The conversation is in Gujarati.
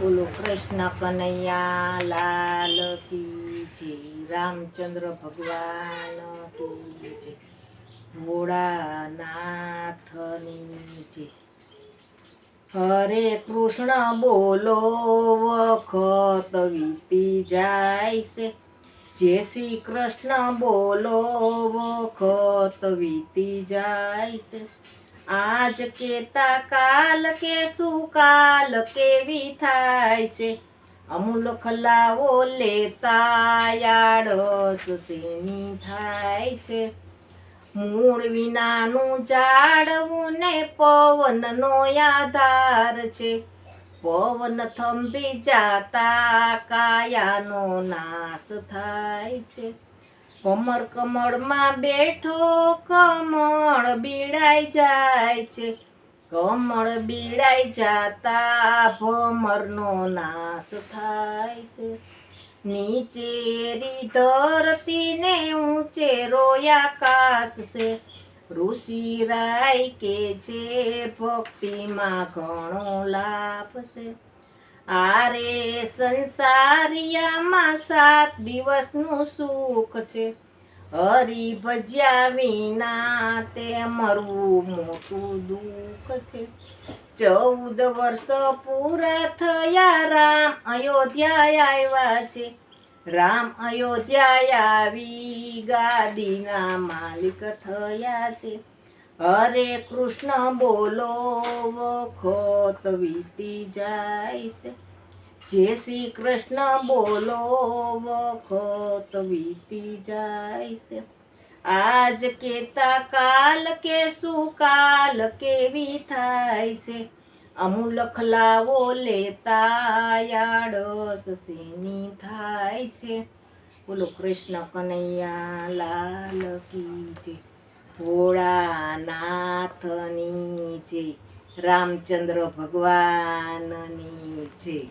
બોલો, કૃષ્ણ કનૈયા, લાલ કી જય, રામચંદ્ર ભગવાન કી જય, ભોળાનાથની જય. હરે કૃષ્ણ બોલો, વખત વીતી જાય છે. જય શ્રી કૃષ્ણ બોલો, વખત વીતી જાય છે. આજ કેતા કાલ કે શું કાલ કેવી થાય છે? અમૂલ ખલાવો લેતા આડસ શેની થાય છે. મૂળ વિનાનું ઝાડવું ને પવનનો આધાર છે. પવન થંભી જાતા કાયાનો નાશ થાય છે. કમર કમળમાં બેઠો, કમળ બીડાઈ જાય છે. કમળ બીડાઈ જાતા ભમરનો નાશ થાય છે. નીચે રી ધરતી ને ઊંચે રોયાકાશ છે. ઋષિ રાય કે છે, ભક્તિમાં ઘણો લાભ છે. આરે સંસારિયામાં સાત દિવસનું સુખ છે. હરી ભજ્યા વિના તે મરવું મોટું દુઃખ છે. ચૌદ વર્ષ પૂરા થયા રામ અયોધ્યા આવ્યા છે. રામ અયોધ્યા આવી ગાદીના માલિક થયા છે. હરે કૃષ્ણ બોલો, વખત વીતી જાય છે જય શ્રી કૃષ્ણ બોલો, વખત વીતી જાય છે આજ કેતા કાલ કે શું કાલ કેવી થાય છે અમુલ ખલાવો લેતા યાડસ શેની થાય છે? બોલો કૃષ્ણ કનૈયા લાલ કી જય. ભોળાનાથની જય. રામચંદ્ર ભગવાનની જય.